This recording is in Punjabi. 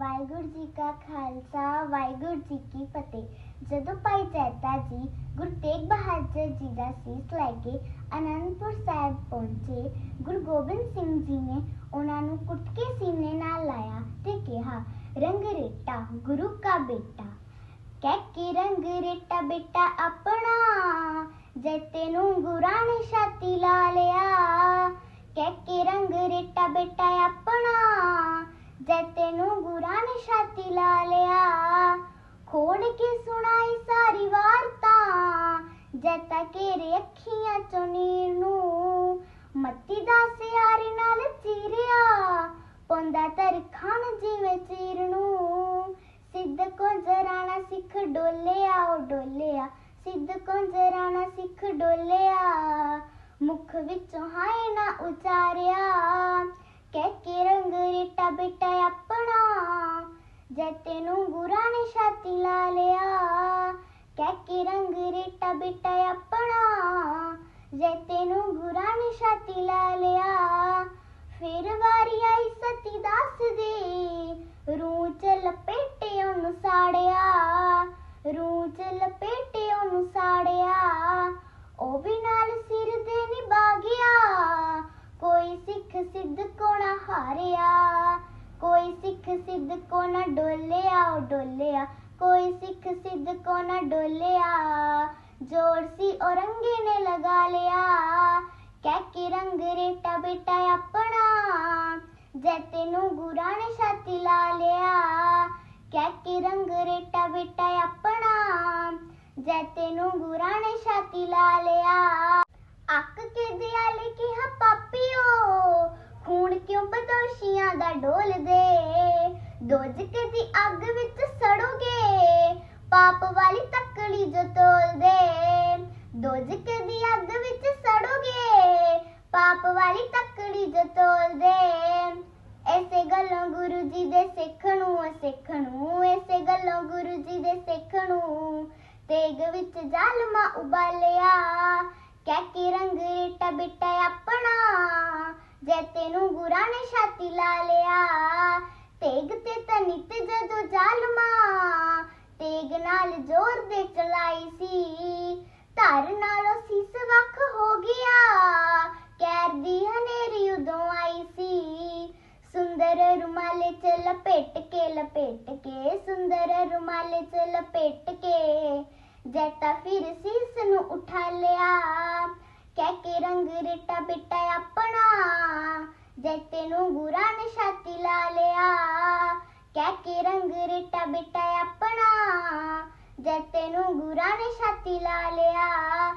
ਵਾਹਿਗੁਰੂ ਜੀ ਕਾ ਖਾਲਸਾ, ਵਾਹਿਗੁਰੂ ਜੀ ਕੀ ਫਤਿਹ। ਜਦੋਂ ਭਾਈ ਜੈਤਾ ਜੀ ਗੁਰੂ ਤੇਗ ਬਹਾਦਰ ਜੀ ਦਾ ਸੀਸ ਲੈ ਕੇ ਅਨੰਦਪੁਰ ਸਾਹਿਬ ਪਹੁੰਚੇ, ਗੁਰੂ ਗੋਬਿੰਦ ਸਿੰਘ ਜੀ ਨੇ ਉਹਨਾਂ ਨੂੰ ਕੁੱਟ ਸੀਨੇ ਨਾਲ ਲਾਇਆ ਤੇ ਕਿਹਾ, ਰੰਗ ਰੇਟਾ, ਗੁਰੂ ਕਾ ਬੇਟਾ, ਕਹਿ ਕੇ ਰੰਗ ਰੇਟਾ ਬੇਟਾ ਆਪਣਾ, ਜੈ ਤੈਨੂੰ ਗੁਰਾਂ ਨੇ ਛਾਤੀ ਲਾ ਲਿਆ, ਕਹਿ ਕੇ ਰੰਗ ਰੇਟਾ ਬੇਟਾ ਆਪਣਾ ਜੈ ਤੈਨੂੰ ਗੁਰਾਂ ਨੇ ਛਾਤੀ ਲਾ ਲਿਆ ਖੋੜ ਕੇ ਸੁਣਾਈ ਸਾਰੀ ਵਾਰਤਾ ਜੈ ਤਾ ਅੱਖੀਆਂ ਚੋਂ ਨੀਰ ਨੂੰ ਮੱਤੀ ਦਾ ਸਿਆਰੀ ਨਾਲ ਚੀਰਿਆ, ਪੌਂਦਾ ਤਰਖਾਨ ਜਿਵੇਂ ਚੀਰ ਨੂੰ। ਸਿੱਧ ਕੋ ਜਰਾਣਾ ਸਿੱਖ ਡੋਲਿਆ, ਉਹ ਡੋਲਿਆ, ਸਿੱਧ ਕੋ ਜਰਾਣਾ ਸਿੱਖ ਡੋਲਿਆ। ਮੁਖ ਵਿੱਚੋਂ ਹਾਏ ਨਾ ਉਚਾਰਿਆ, ਕਹਿ ਕੇ ਰੰਗ ਰੇਟਾ ਬੇਟਾ ਆਪਣਾ ਜੈ ਤੈਨੂੰ ਗੁਰਾਂ ਨੇ ਛਾਤੀ ਲਾ ਲਿਆ। ਕਹਿ ਕੇ ਰੰਗ ਰੇਟਾ ਬੇਟਾ ਆਪਣਾ। ਜੈ ਤੈਨੂੰ ਗੁਰਾਂ ਨੇ ਛਾਤੀ ਲਾ ਲਿਆ। ਫਿਰ ਵਾਰੀ ਆਈ ਸਤੀ ਦਾਸ ਦੀ। ਰੂਹ ਚ ਲਪੇਟੇ ਉਹਨੂੰ ਸਾੜਿਆ। ਰੂਹ ਚ ਲਪੇਟੇ ਉਹਨੂੰ ਸਾੜਿਆ। ਉਹ ਵੀ ਨਾਲ ਸਿਰ ਦੇ ਨਿਭਾ ਗਿਆ। ਕੋਈ ਸਿੱਖ ਸਿੱਧ ਕੋਣਾ ਹਾਰਿਆ। ਕੋਈ ਸਿੱਖ ਸਿੱਧ ਕੋ ਨਾ ਡੋਲਿਆ ਉਹ ਡੋਲਿਆ। ਕੋਈ ਸਿੱਖ ਸਿੱਧ ਕੋ ਨਾ ਡੋਲਿਆ, ਜੋੜ ਸੀ ਔਰੰਗੇ ਨੇ ਲਗਾ ਲਿਆ। ਕਹਿ ਕੇ ਰੰਗ ਰੇਟਾ ਬੇਟਾ ਆਪਣਾ, ਜੈ ਤੈਨੂੰ ਗੁਰਾਂ ਨੇ ਛਾਤੀ ਲਾ ਲਿਆ। ਕਹਿ ਕੇ ਰੰਗ ਰੇਟਾ ਬੇਟਾ ਆਪਣਾ, ਜੈ ਤੈਨੂੰ ਗੁਰਾਂ ਨੇ ਛਾਤੀ ਲਾ ਲਿਆ। ਅੱਕ ਕੇ ਦਿਆਲੇ ਕਿਹਾ, ਪਾਪੀਓ ਖੂਨ ਕਿਉਂ ਬਦੋਸ਼ੀਆਂ ਦਾ ਡੋਲਦੇ ਦੋਜਕ ਦੀ ਅੱਗ ਵਿੱਚ ਸੜੋਗੇ? ਪਾਪ ਵਾਲੀ ਤੱਕੜੀ ਜੋ ਤੋਲਦੇ ਦੋਜਕ ਦੀ ਅੱਗ ਵਿੱਚ ਸੜੋਗੇ? ਪਾਪ ਵਾਲੀ ਤੱਕੜੀ ਜੋ ਤੋਲਦੇ ਐਸੇ ਗੱਲੋਂ ਗੁਰੂ ਜੀ ਦੇ ਸਿੱਖ ਨੂੰ ਸਿੱਖ ਨੂੰ, ਐਸੇ ਗੱਲੋਂ ਗੁਰੂ ਜੀ ਦੇ ਸਿੱਖ ਨੂੰ ਤੇਗ ਵਿੱਚ ਜ਼ਾਲਮਾ ਉਬਾਲਿਆ। ਕਹਿ ਕੇ ਰੰਗ ਰੇਟਾ ਬਿਟਾ ਆਪਣਾ। ਜੈ ਤੈਨੂੰ ਗੁਰਾਂ ਨੇ ਛਾਤੀ ਲਾ ਲਿਆ, ਤੇਗ ਤੇ ਤਨਿਤ ਜਦੋਂ ਜ਼ਾਲਮਾ ਤੇਗ ਨਾਲ ਜ਼ੋਰ ਦੇ ਚਲਾਈ ਸੀ, ਧਰ ਨਾਲੋਂ ਸੀਸ ਵੱਖ ਹੋ ਗਿਆ ਕੈਰ ਦੀ ਹਨੇਰੀ ਉਦੋਂ ਆਈ ਸੀ। ਸੁੰਦਰ ਰੁਮਾਲੇ ਚ ਲਪੇਟ ਕੇ ਲਪੇਟ ਕੇ, ਸੁੰਦਰ ਰੁਮਾਲੇ ਚ ਲਪੇਟ ਕੇ, ਜੈਤਾ ਫਿਰ ਸਿਸ ਨੂੰ ਉਠਾ ਲਿਆ, ਕਹਿ ਕੇ ਰੰਗ ਰੇਟਾ ਬਿਟਾ ਆਪਣਾ ਜੈ ਨੂੰ ਗੁਰਾਂ ਨੇ ਛਾਤੀ ਲਾ ਲਿਆ। ਕਹਿ ਕੇ ਰੰਗ ਰੇਟਾ ਬਿਟਾ ਆਪਣਾ। ਜੈ ਨੂੰ ਗੁਰਾਂ ਨੇ ਛਾਤੀ ਲਾ ਲਿਆ।